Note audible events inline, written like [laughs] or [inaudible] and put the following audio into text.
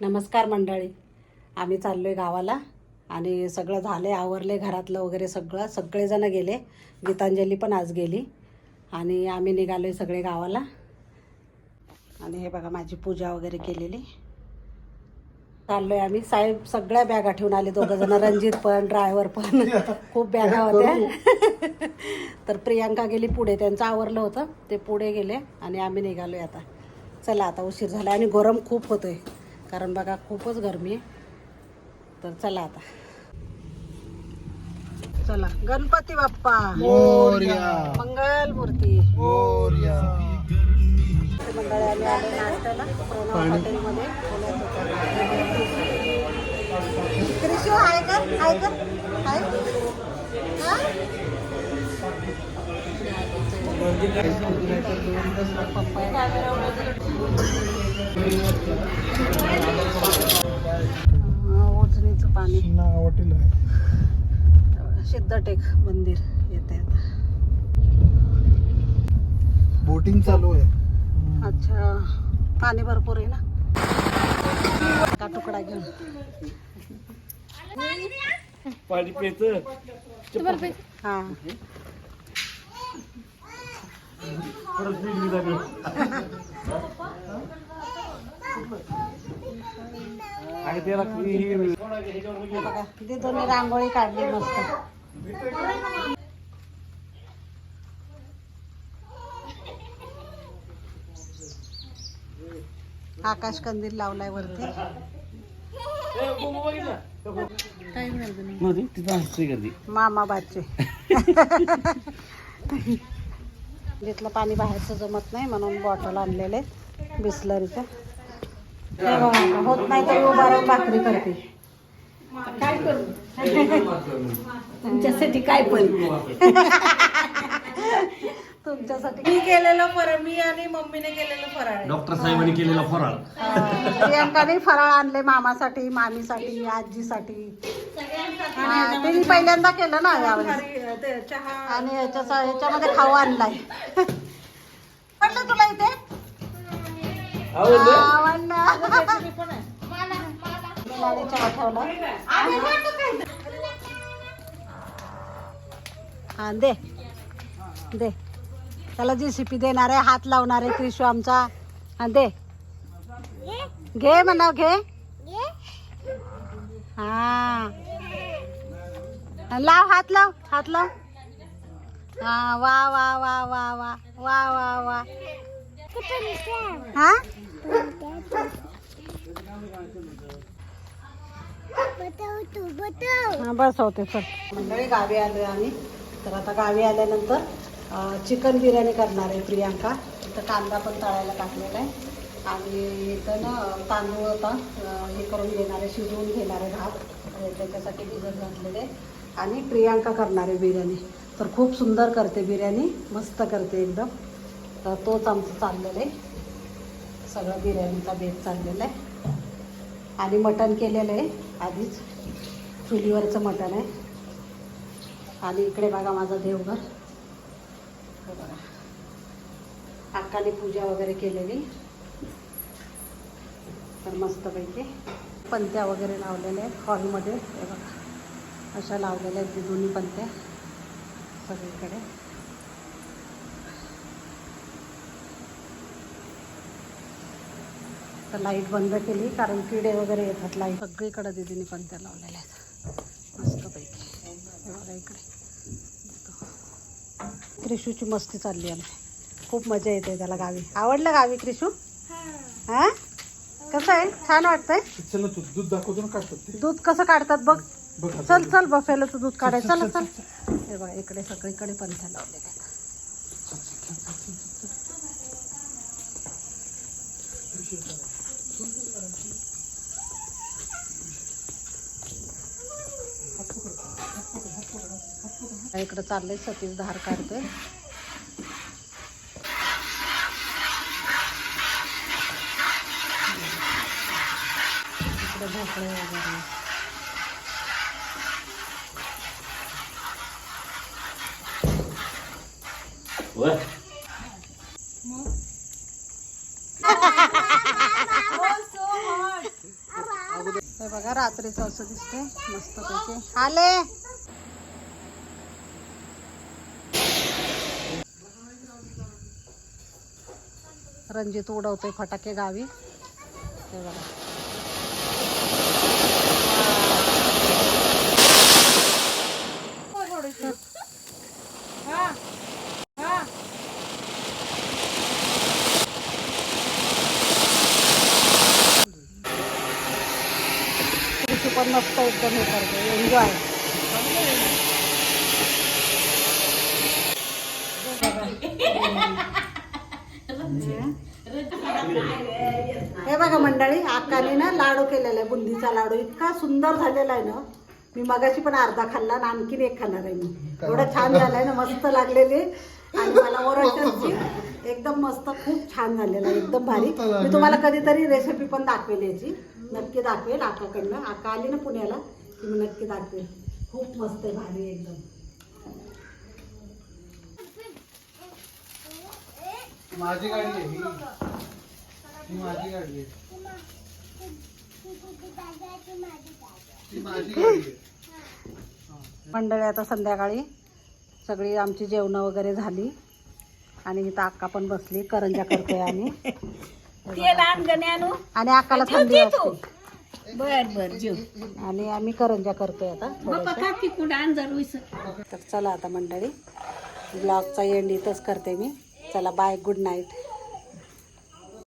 नमस्कार मंडळी. आम्ही चाललोय गावाला आणि सगळं झाले आवरले घरातलं वगैरे सगळं. सगळेजण गेले. गीतांजली पण आज गेली. आणि आम्ही निघालोय सगळे गावाला. आणि हे बघा माझी पूजा वगैरे केलेली. चाललोय आम्ही. साहेब सगळ्या बॅगा ठेवून आले. दोघं जण. रणजित पण ड्रायव्हर पण. खूप बॅगा [laughs] होत्या. [laughs] तर प्रियांका गेली पुढे. त्यांचं आवरलं होतं. ते पुढे गेले आणि आम्ही निघालोय आता. चला आता उशीर झाला आणि गरम खूप होतोय. कारण बघा खूपच गरमी आहे. तर चला आता. चला. गणपती बाप्पा. मंगल मूर्ती. आम्ही आलो नाश्त्याला प्रणव हॉटेलमध्ये. क्रिशू हाय कर हाय कर हाय. हा? अं, ओझरीचं पाणी. हॉटेल सिद्धटेक मंदिर येते आता. बोटिंग चालू आहे. अच्छा पाणी भरपूर आहे ना? का तुकडा घेऊन. पाणी प्यायचं? हा. परत [laughs] किती दोन्ही रांगोळी काढली मस्त. आकाश कंदील लावलाय वरती. मामा बाचे जिथलं पाणी बाहेरचं जमत नाही म्हणून बॉटल आणलेले बिसलरीचं. होत नाही तरी उभा राहून भाकरी करते. काय करू? तुमच्यासाठी काय पण. तुमच्यासाठी मी केलेलं फराळ मी आणि मम्मीने केलेलं फराळ. डॉक्टर साहेबांनी केलेला फराळ. प्रियांकाने फराळ आणले मामासाठी मामीसाठी आजीसाठी. हा, पहिल्यांदा केलं ना यावेळेस. आणि याच्या याच्यामध्ये खाऊ आणलाय. [laughs] पडलं तुला इथे? हा दे. दे. त्याला जी सी पी देणार आहे हात लावणार आहे क्रिशू आमचा. हा दे. घे म्हणा घे. हा. लाव हात लाव हात लाव. हा वा वा वा वा वा वा वा वा. हा? हा, बस होते सर मंडळी गावी आलोय आम्ही. तर आता गावी आल्यानंतर अं, चिकन बिर्याणी करणार आहे प्रियांका. इथं कांदा पण तळायला टाकलेला आहे. आणि इथं ना तांदूळ आता अं, हे करून घेणार आहे शिजवून घेणार आहे भात. आणि त्याच्यासाठी भिजत घातलेले आहे. आणि प्रियांका करणार आहे बिर्याणी. तर खूप सुंदर करते बिर्याणी. मस्त करते एकदम. तर तोच आमचं चाललेलं आहे. सगळं बिर्याणीचा बेत चाललेला आहे. आणि मटण केलेलं आहे. आधीच चुलीवरचं मटण आहे. आणि इकडे बघा माझं देवघर. बघा. अक्काने पूजा वगैरे केलेली. तर मस्तपैकी पंत्या वगैरे लावलेल्या आहेत हॉलमध्ये. हे बघा. अशा लावलेल्या आहेत दोन्ही पंत्या. सगळीकडे. तर लाइट बंद केली कारण किडे वगैरे येतात लाइट. सगळीकडे दिदीने पंत्या लावलेल्या आहेत. मस्तपैकी. बघा इकडे. क्रिशूची मस्ती चालली आहे खूप मजा येते त्याला गावी. आवडलं गावी क्रिशू हा? कसं आहे? छान वाटतंय? चला तू दूध दाखवतो ते. दूध कसं काढतात बघ. चल चल बफेलोचं दूध काढायचं चल चल हे बघा इकडे सगळीकडे पंथ्या लावलेल्या आहेत. इकडे चाललंय सतीश धार काढतोय. इकडे भोपळे वगैरे. वर. बघा रात्रीचं असं दिसते मस्त पैकी आले! रणजित उडवतोय फटाके गावी. बघा. पण मस्त एकदम हे करते. एन्जॉय हे बघा मंडळी अक्काने ना लाडू केलेला आहे बुंदीचा लाडू. इतका सुंदर झालेला आहे ना. मी मगाशी पण अर्धा खाल्ला आणि आणखीन एक खाणार आहे मी. एवढं छान झालंय ना मस्त लागलेले. आणि मला ओरडची एकदम मस्त खूप छान झालेलं आहे एकदम भारी. मी तुम्हाला कधीतरी रेसिपी पण दाखवेल याची. नक्की दाखवेल आकाकडनं. आका आली ना पुण्याला की मी नक्की दाखवेल. खूप मस्त आहे भारी एकदम. माझी गाडी आहे माझी गाडी आहे. मंडळी आता संध्याकाळी सगळी आमची जेवणं वगैरे झाली. आणि इथं अक्का पण बसली करंजा करतोय आम्ही. आणि. अक्काला थंडी असते. बर बर जेव. आणि आम्ही करंजा करतोय आता. तर चला आता मंडळी ब्लॉगचा एंड इथंच करते मी. चला बाय गुड नाईट